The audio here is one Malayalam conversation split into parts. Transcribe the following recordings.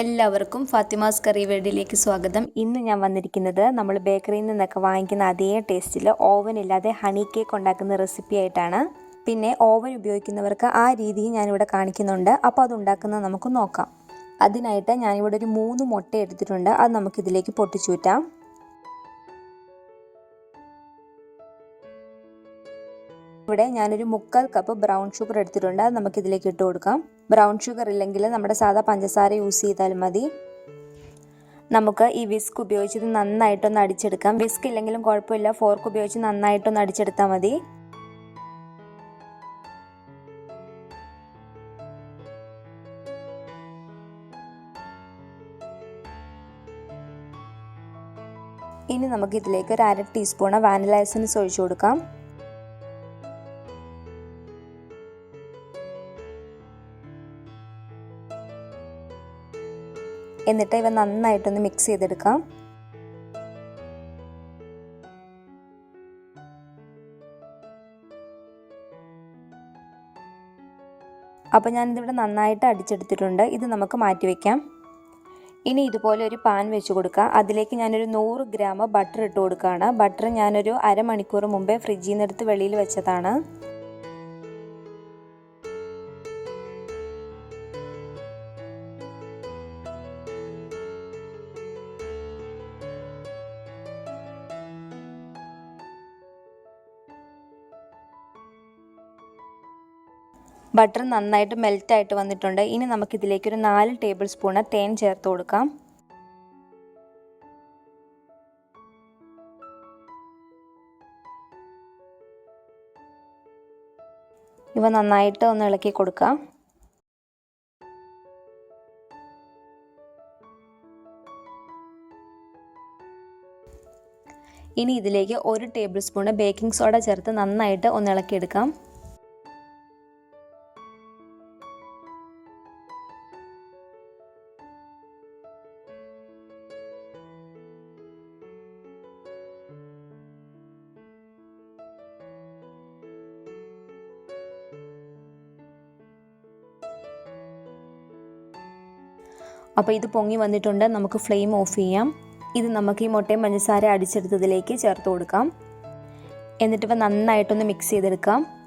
എല്ലാവർക്കും ഫാത്തിമാസ് കറി വേഡിലേക്ക് സ്വാഗതം. ഇന്ന് ഞാൻ വന്നിരിക്കുന്നത് നമ്മൾ ബേക്കറിയിൽ നിന്നൊക്കെ വാങ്ങിക്കുന്ന അതേ ടേസ്റ്റിൽ ഓവൻ ഇല്ലാതെ ഹണി കേക്ക് ഉണ്ടാക്കുന്ന റെസിപ്പി ആയിട്ടാണ്. പിന്നെ ഓവൻ ഉപയോഗിക്കുന്നവർക്ക് ആ രീതി ഞാനിവിടെ കാണിക്കുന്നുണ്ട്. അപ്പോൾ അത് ഉണ്ടാക്കുന്നത് നമുക്ക് നോക്കാം. അതിനായിട്ട് ഞാനിവിടെ ഒരു മൂന്ന് മുട്ട എടുത്തിട്ടുണ്ട്. അത് നമുക്കിതിലേക്ക് പൊട്ടിച്ചൂറ്റാം. ഇവിടെ ഞാനൊരു മുക്കാൽ കപ്പ് ബ്രൗൺ ഷുഗർ എടുത്തിട്ടുണ്ട്. അത് നമുക്കിതിലേക്ക് ഇട്ട് കൊടുക്കാം. ബ്രൗൺ ഷുഗർ ഇല്ലെങ്കിൽ നമ്മുടെ സാധാ പഞ്ചസാര യൂസ് ചെയ്താൽ മതി. നമുക്ക് ഈ വിസ്ക് ഉപയോഗിച്ച് നന്നായിട്ടൊന്ന് അടിച്ചെടുക്കാം. വിസ്ക് ഇല്ലെങ്കിലും കുഴപ്പമില്ല. ഫോർക്ക് ഉപയോഗിച്ച് നന്നായിട്ടൊന്ന് അടിച്ചെടുത്താൽ മതി. ഇനി നമുക്ക് ഇതിലേക്ക് ഒരു അര ടീസ്പൂണ് വാനില എസൻസ് ഒഴിച്ചു കൊടുക്കാം. എന്നിട്ട് ഇവ നന്നായിട്ടൊന്ന് മിക്സ് ചെയ്തെടുക്കാം. അപ്പോൾ ഞാനിതിവിടെ നന്നായിട്ട് അടിച്ചെടുത്തിട്ടുണ്ട്. ഇത് നമുക്ക് മാറ്റി വയ്ക്കാം ഇനി ഇതുപോലെ ഒരു പാൻ വെച്ച് കൊടുക്കുക അതിലേക്ക് ഞാനൊരു നൂറ് ഗ്രാം ബട്ടർ ഇട്ട് കൊടുക്കുകയാണ്. ബട്ടർ ഞാനൊരു അരമണിക്കൂർ മുമ്പേ ഫ്രിഡ്ജിൽ നിന്ന് എടുത്ത് വെളിയിൽ വെച്ചതാണ്. ബട്ടർ നന്നായിട്ട് മെൽറ്റായിട്ട് വന്നിട്ടുണ്ട്. ഇനി നമുക്കിതിലേക്ക് ഒരു നാല് ടേബിൾ സ്പൂണ് തേൻ ചേർത്ത് കൊടുക്കാം. ഇവ നന്നായിട്ട് ഒന്ന് ഇളക്കി കൊടുക്കാം. ഇനി ഇതിലേക്ക് ഒരു ടേബിൾ സ്പൂണ് ബേക്കിംഗ് സോഡ ചേർത്ത് നന്നായിട്ട് ഒന്ന് ഇളക്കിയെടുക്കാം. അപ്പോൾ ഇത് പൊങ്ങി വന്നിട്ടുണ്ട്. നമുക്ക് ഫ്ലെയിം ഓഫ് ചെയ്യാം. ഇത് നമുക്ക് ഈ മുട്ടയും പഞ്ചസാര അടിച്ചെടുത്തതിലേക്ക് ചേർത്ത് കൊടുക്കാം. എന്നിട്ട് ഇവ നന്നായിട്ടൊന്ന് മിക്സ് ചെയ്തെടുക്കാം.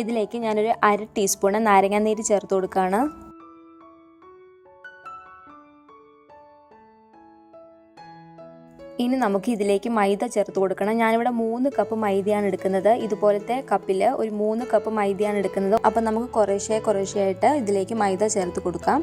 ഇതിലേക്ക് ഞാനൊരു അര ടീസ്പൂണ് നാരങ്ങാനീര് ചേർത്ത് കൊടുക്കുകയാണ് ഇനി നമുക്ക് ഇതിലേക്ക് മൈദ ചേർത്ത് കൊടുക്കണം. ഞാനിവിടെ മൂന്ന് കപ്പ് മൈദയാണ് എടുക്കുന്നത്. ഇതുപോലത്തെ കപ്പിൽ ഒരു മൂന്ന് കപ്പ് മൈദയാണ് എടുക്കുന്നത്. അപ്പം നമുക്ക് കുറേശ്ശെ കുറേശ്ശെ ആയിട്ട് ഇതിലേക്ക് മൈദ ചേർത്ത് കൊടുക്കാം.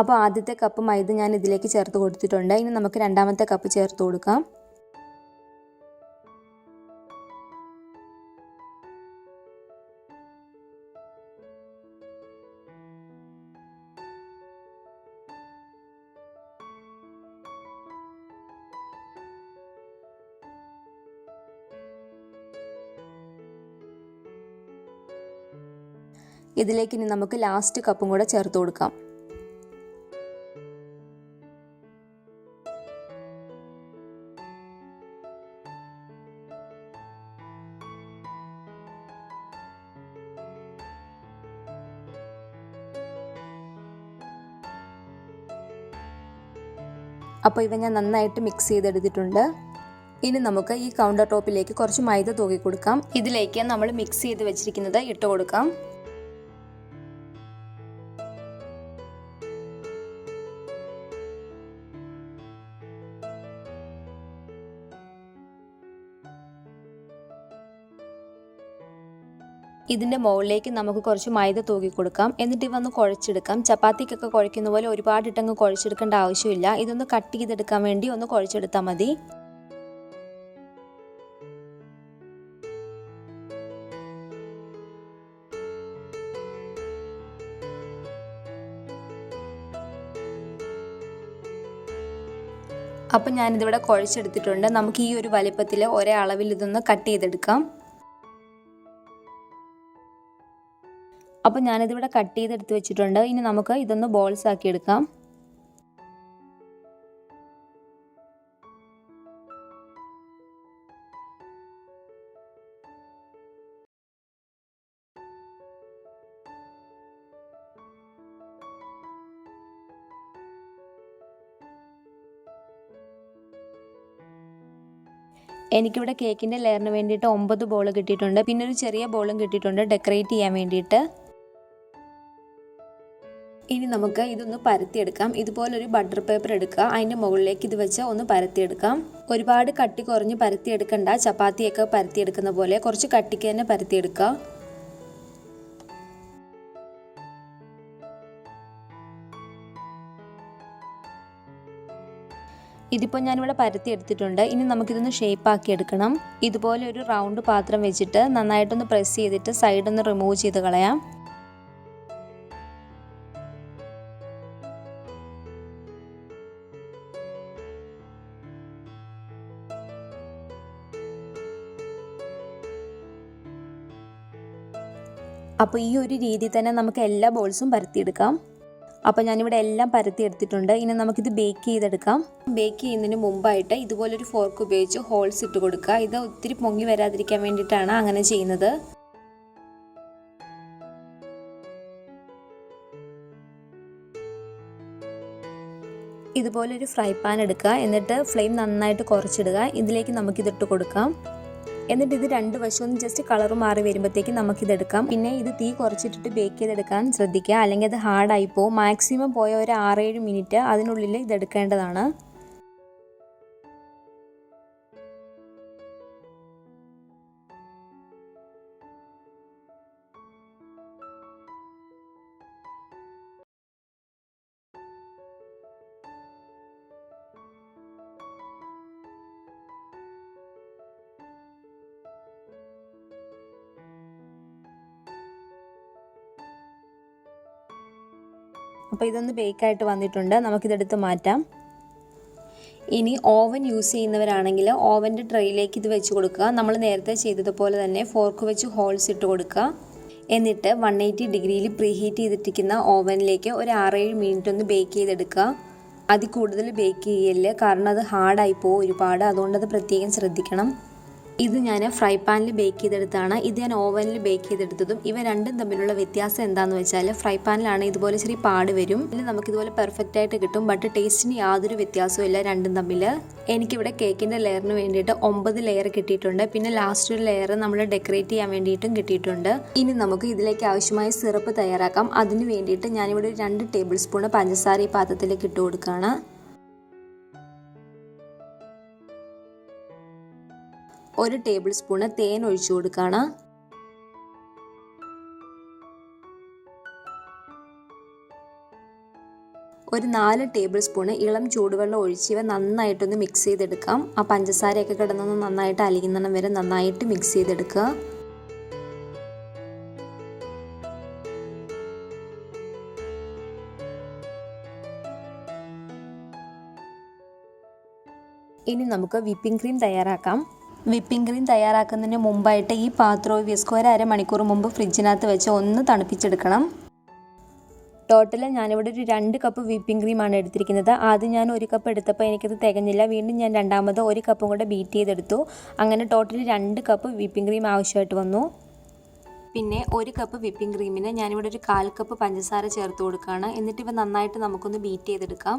അപ്പോൾ ആദ്യത്തെ കപ്പ് മൈദ ഞാൻ ഇതിലേക്ക് ചേർത്ത് കൊടുത്തിട്ടുണ്ട്. ഇനി നമുക്ക് രണ്ടാമത്തെ കപ്പ് ചേർത്ത് കൊടുക്കാം. ഇതിലേക്ക് ഇനി നമുക്ക് ലാസ്റ്റ് കപ്പും കൂടെ ചേർത്ത് കൊടുക്കാം. അപ്പോൾ ഇവ ഞാൻ നന്നായിട്ട് മിക്സ് ചെയ്തെടുത്തിട്ടുണ്ട്. ഇനി നമുക്ക് ഈ കൗണ്ടർ ടോപ്പിലേക്ക് കുറച്ച് മൈദ തൂക്കി കൊടുക്കാം. ഇതിലേക്ക് നമ്മൾ മിക്സ് ചെയ്ത് വെച്ചിരിക്കുന്നത് ഇട്ട് കൊടുക്കാം. ഇതിന്റെ മുകളിലേക്ക് നമുക്ക് കുറച്ച് മൈദ തൂക്കി കൊടുക്കാം. എന്നിട്ട് ഇവ ഒന്ന് കുഴച്ചെടുക്കാം. ചപ്പാത്തിക്കൊക്കെ കുഴക്കുന്ന പോലെ ഒരുപാട് ഇട്ടങ്ങ് കുഴച്ചെടുക്കേണ്ട ആവശ്യമില്ല. ഇതൊന്ന് കട്ട് ചെയ്തെടുക്കാൻ വേണ്ടി ഒന്ന് കുഴച്ചെടുത്താൽ മതി. അപ്പം ഞാനിതിവിടെ കുഴച്ചെടുത്തിട്ടുണ്ട്. നമുക്ക് ഈ ഒരു വലിപ്പത്തിൽ ഒരേ അളവിൽ ഇതൊന്ന് കട്ട് ചെയ്തെടുക്കാം. അപ്പോൾ ഞാനിതിവിടെ കട്ട് ചെയ്തെടുത്ത് വെച്ചിട്ടുണ്ട്. ഇനി നമുക്ക് ഇതൊന്ന് ബോൾസ് ആക്കി എടുക്കാം. എനിക്കിവിടെ കേക്കിന്റെ ലെയറിന് വേണ്ടിയിട്ട് ഒമ്പത് ബോൾ കിട്ടിയിട്ടുണ്ട്. പിന്നെ ഒരു ചെറിയ ബോളും കിട്ടിയിട്ടുണ്ട്. ഡെക്കറേറ്റ് ചെയ്യാൻ വേണ്ടിയിട്ട്. ഇനി നമുക്ക് ഇതൊന്ന് പരത്തിയെടുക്കാം. ഇതുപോലൊരു ബട്ടർ പേപ്പർ എടുക്കുക. അതിന്റെ മുകളിലേക്ക് ഇത് വെച്ച് ഒന്ന് പരത്തിയെടുക്കാം. ഒരുപാട് കട്ടി കുറഞ്ഞ് പരത്തിയെടുക്കണ്ട. ചപ്പാത്തിയൊക്കെ പരത്തിയെടുക്കുന്ന പോലെ കുറച്ച് കട്ടിക്ക് തന്നെ പരത്തിയെടുക്കുക. ഇതിപ്പോൾ ഞാനിവിടെ പരത്തി എടുത്തിട്ടുണ്ട് ഇനി നമുക്കിതൊന്ന് ഷേപ്പ് ആക്കി എടുക്കണം. ഇതുപോലെ ഒരു റൗണ്ട് പാത്രം വെച്ചിട്ട് നന്നായിട്ടൊന്ന് പ്രസ് ചെയ്തിട്ട് സൈഡൊന്ന് റിമൂവ് ചെയ്ത് കളയാം. അപ്പോൾ ഈ ഒരു രീതി തന്നെ നമുക്ക് എല്ലാ ബോൾസും പരത്തിയെടുക്കാം. അപ്പോൾ ഞാനിവിടെ എല്ലാം പരത്തി എടുത്തിട്ടുണ്ട് ഇനി നമുക്കിത് ബേക്ക് ചെയ്തെടുക്കാം. ബേക്ക് ചെയ്യുന്നതിന് മുമ്പായിട്ട് ഇതുപോലൊരു ഫോർക്ക് ഉപയോഗിച്ച് ഹോൾസ് ഇട്ട് കൊടുക്കുക. ഇത് ഒത്തിരി പൊങ്ങി വരാതിരിക്കാൻ വേണ്ടിയിട്ടാണ് അങ്ങനെ ചെയ്യുന്നത്. ഇതുപോലൊരു ഫ്രൈ പാൻ എടുക്കുക. എന്നിട്ട് ഫ്ലെയിം നന്നായിട്ട് കുറച്ചിടുക. ഇതിലേക്ക് നമുക്കിതിട്ട് കൊടുക്കാം. എന്നിട്ട് ഇത് രണ്ട് വശവും ജസ്റ്റ് കളർ മാറി വരുമ്പോഴത്തേക്ക് നമുക്കിതെടുക്കാം. പിന്നെ ഇത് തീ കുറച്ചിട്ടിട്ട് ബേക്ക് ചെയ്തെടുക്കാൻ ശ്രദ്ധിക്കുക. അല്ലെങ്കിൽ അത് ഹാർഡായി പോകും മാക്സിമം പോയ ഒരു ആറേഴ് മിനിറ്റ് അതിനുള്ളിൽ ഇതെടുക്കേണ്ടതാണ്. അപ്പോൾ ഇതൊന്ന് ബേക്കായിട്ട് വന്നിട്ടുണ്ട്. നമുക്കിതെടുത്ത് മാറ്റാം. ഇനി ഓവൻ യൂസ് ചെയ്യുന്നവരാണെങ്കിൽ ഓവന്റെ ട്രെയിലേക്ക് ഇത് വെച്ച് കൊടുക്കുക. നമ്മൾ നേരത്തെ ചെയ്തതുപോലെ തന്നെ ഫോർക്ക് വെച്ച് ഹോൾസ് ഇട്ട് കൊടുക്കുക. എന്നിട്ട് വൺ എയ്റ്റി ഡിഗ്രിയിൽ പ്രീ ഹീറ്റ് ചെയ്തിട്ടിരിക്കുന്ന ഓവനിലേക്ക് ഒരു ആറേഴ് മിനിറ്റ് ഒന്ന് ബേക്ക് ചെയ്തെടുക്കുക. അതിൽ കൂടുതൽ ബേക്ക് ചെയ്യൽ കാരണം അത് ഹാർഡായി പോകും ഒരുപാട്. അതുകൊണ്ട് അത് പ്രത്യേകം ശ്രദ്ധിക്കണം. ഇത് ഞാൻ ഫ്രൈ പാനിൽ ബേക്ക് ചെയ്തെടുത്താണ് ഇത് ഞാൻ ഓവനിൽ ബേക്ക് ചെയ്തെടുത്തതും ഇവ രണ്ടും തമ്മിലുള്ള വ്യത്യാസം എന്താണെന്ന് വെച്ചാൽ ഫ്രൈ പാനിലാണ് ഇതുപോലെ ചെറിയ പാട് വരും. ഇതിൽ നമുക്കിതുപോലെ പെർഫെക്റ്റ് ആയിട്ട് കിട്ടും ബട്ട് ടേസ്റ്റിന് യാതൊരു വ്യത്യാസവും ഇല്ല രണ്ടും തമ്മിൽ എനിക്കിവിടെ കേക്കിന്റെ ലെയറിന് വേണ്ടിയിട്ട് ഒമ്പത് ലെയർ കിട്ടിയിട്ടുണ്ട്. പിന്നെ ലാസ്റ്റ് ഒരു ലെയർ നമ്മൾ ഡെക്കറേറ്റ് ചെയ്യാൻ വേണ്ടിയിട്ടും കിട്ടിയിട്ടുണ്ട്. ഇനി നമുക്ക് ഇതിലേക്ക് ആവശ്യമായ സിറപ്പ് തയ്യാറാക്കാം. അതിന് വേണ്ടിയിട്ട് ഞാനിവിടെ ഒരു രണ്ട് ടേബിൾ സ്പൂൺ പഞ്ചസാര ഈ പാത്രത്തിലേക്ക് ഇട്ട് കൊടുക്കുകയാണ് ഒരു ടേബിൾ സ്പൂണ് തേൻ ഒഴിച്ചു കൊടുക്കുകയാണ് ഒരു നാല് ടേബിൾ സ്പൂണ് ഇളം ചൂടുവെള്ളം ഒഴിച്ച് ഇവ നന്നായിട്ടൊന്ന് മിക്സ് ചെയ്തെടുക്കാം. ആ പഞ്ചസാരയൊക്കെ കിടന്നൊന്ന് നന്നായിട്ട് അലിയുന്നിടം വരെ നന്നായിട്ട് മിക്സ് ചെയ്തെടുക്കുക. ഇനി നമുക്ക് വിപ്പിംഗ് ക്രീം തയ്യാറാക്കാം. വിപ്പിംഗ് ക്രീം തയ്യാറാക്കുന്നതിന് മുമ്പായിട്ട് ഈ പാത്രവും വിസ്കോ ഒരു അരമണിക്കൂർ മുമ്പ് ഫ്രിഡ്ജിനകത്ത് വെച്ച് ഒന്ന് തണുപ്പിച്ചെടുക്കണം. ടോട്ടൽ ഞാനിവിടെ ഒരു രണ്ട് കപ്പ് വിപ്പിംഗ് ക്രീമാണ് എടുത്തിരിക്കുന്നത്. ആദ്യം ഞാൻ ഒരു കപ്പ് എടുത്തപ്പോൾ എനിക്കത് തികഞ്ഞില്ല. വീണ്ടും ഞാൻ രണ്ടാമത് ഒരു കപ്പും കൂടെ ബീറ്റ് ചെയ്തെടുത്തു. അങ്ങനെ ടോട്ടൽ രണ്ട് കപ്പ് വിപ്പിംഗ് ക്രീം ആവശ്യമായിട്ട് വന്നു. പിന്നെ ഒരു കപ്പ് വിപ്പിംഗ് ക്രീമിന് ഞാനിവിടെ ഒരു കാൽ കപ്പ് പഞ്ചസാര ചേർത്ത് കൊടുക്കുകയാണ്. എന്നിട്ട് ഇവ നന്നായിട്ട് നമുക്കൊന്ന് ബീറ്റ് ചെയ്തെടുക്കാം.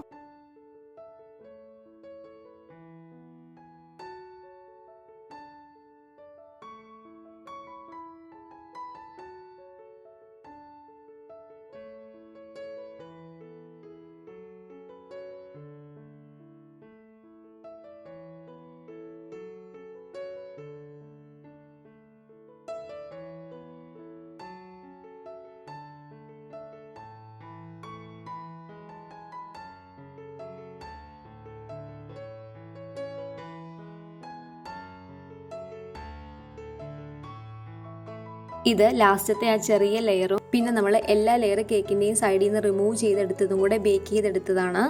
ഇത് ലാസ്റ്റത്തെ ആ ചെറിയ ലെയറും പിന്നെ നമ്മൾ എല്ലാ ലെയർ കേക്കിന്റെയും സൈഡിൽ നിന്ന് റിമൂവ് ചെയ്തെടുത്തതും കൂടെ ബേക്ക് ചെയ്തെടുത്തതാണ്.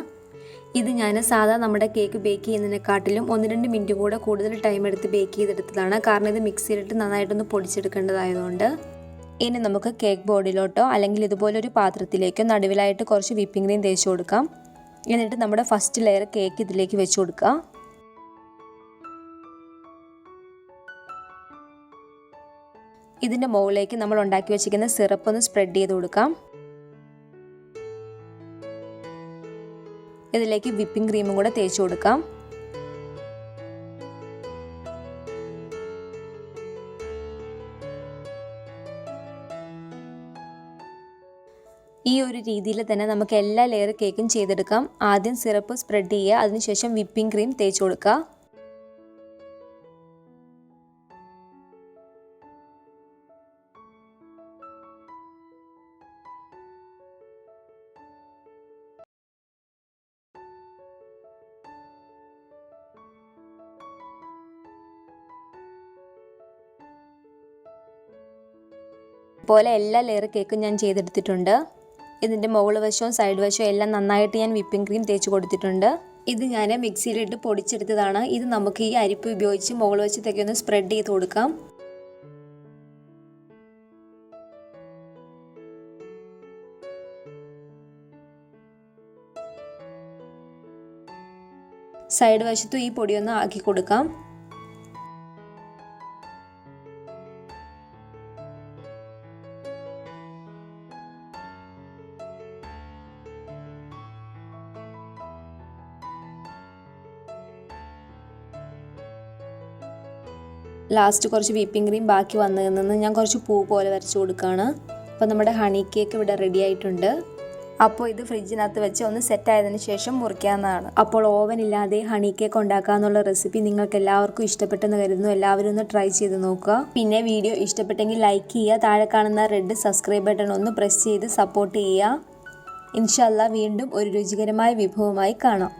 ഇത് ഞാൻ സാധാ നമ്മുടെ കേക്ക് ബേക്ക് ചെയ്യുന്നതിനെക്കാട്ടിലും ഒന്ന് രണ്ട് മിനിറ്റ് കൂടെ കൂടുതൽ ടൈം എടുത്ത് ബേക്ക് ചെയ്തെടുത്തതാണ്. കാരണം ഇത് മിക്സിയിലിട്ട് നന്നായിട്ടൊന്ന് പൊടിച്ചെടുക്കേണ്ടതായതുകൊണ്ട്. ഇനി നമുക്ക് കേക്ക് ബോർഡിലോട്ടോ അല്ലെങ്കിൽ ഇതുപോലൊരു പാത്രത്തിലേക്കോ നടുവിലായിട്ട് കുറച്ച് വിപ്പിംഗ് ക്രീം തേച്ച് കൊടുക്കാം. എന്നിട്ട് നമ്മുടെ ഫസ്റ്റ് ലെയർ കേക്ക് ഇതിലേക്ക് വെച്ച് കൊടുക്കുക. ഇതിന്റെ മുകളിലേക്ക് നമ്മൾ ഉണ്ടാക്കി വെച്ചിരിക്കുന്ന സിറപ്പ് ഒന്ന് സ്പ്രെഡ് ചെയ്ത് കൊടുക്കാം. ഇതിലേക്ക് വിപ്പിംഗ് ക്രീമും കൂടെ തേച്ച് കൊടുക്കാം. ഈ ഒരു രീതിയിൽ തന്നെ നമുക്ക് എല്ലാ ലെയർ കേക്കും ചെയ്തെടുക്കാം. ആദ്യം സിറപ്പ് സ്പ്രെഡ് ചെയ്യുക അതിനുശേഷം വിപ്പിംഗ് ക്രീം തേച്ച് കൊടുക്കുക. പോലെ എല്ലാ ലെയർ കേക്കും ഞാൻ ചെയ്തെടുത്തിട്ടുണ്ട്. ഇതിന്റെ മുകൾ വശവും സൈഡ് വശവും എല്ലാം നന്നായിട്ട് ഞാൻ വിപ്പിംഗ് ക്രീം തേച്ച് കൊടുത്തിട്ടുണ്ട്. ഇത് ഞാൻ മിക്സിയിലിട്ട് പൊടിച്ചെടുത്തതാണ്. ഇത് നമുക്ക് ഈ അരിപ്പ് ഉപയോഗിച്ച് മുകൾ വശത്തേക്ക് ഒന്ന് സ്പ്രെഡ് ചെയ്ത് കൊടുക്കാം. സൈഡ് വശത്തും ഈ പൊടിയൊന്ന് ആക്കി കൊടുക്കാം. ലാസ്റ്റ് കുറച്ച് വീപ്പിംഗ് ക്രീം ബാക്കി വന്നതിൽ നിന്ന് ഞാൻ കുറച്ച് പൂ പോലെ വരച്ച് കൊടുക്കുകയാണ്. അപ്പോൾ നമ്മുടെ ഹണി കേക്ക് ഇവിടെ റെഡി ആയിട്ടുണ്ട്. അപ്പോൾ ഇത് ഫ്രിഡ്ജിനകത്ത് വെച്ച് ഒന്ന് സെറ്റ് ആയതിനു ശേഷം മുറിക്കാവുന്നതാണ്. അപ്പോൾ ഓവൻ ഇല്ലാതെ ഹണി കേക്ക് ഉണ്ടാക്കാന്നുള്ള റെസിപ്പി നിങ്ങൾക്ക് എല്ലാവർക്കും ഇഷ്ടപ്പെട്ടെന്ന് കരുതുന്നു. എല്ലാവരും ഒന്ന് ട്രൈ ചെയ്ത് നോക്കുക. പിന്നെ വീഡിയോ ഇഷ്ടപ്പെട്ടെങ്കിൽ ലൈക്ക് ചെയ്യുക. താഴെ കാണുന്ന റെഡ് സബ്സ്ക്രൈബ് ബട്ടൺ ഒന്ന് പ്രസ് ചെയ്ത് സപ്പോർട്ട് ചെയ്യുക. ഇൻഷല്ല വീണ്ടും ഒരു രുചികരമായ വിഭവമായി കാണാം.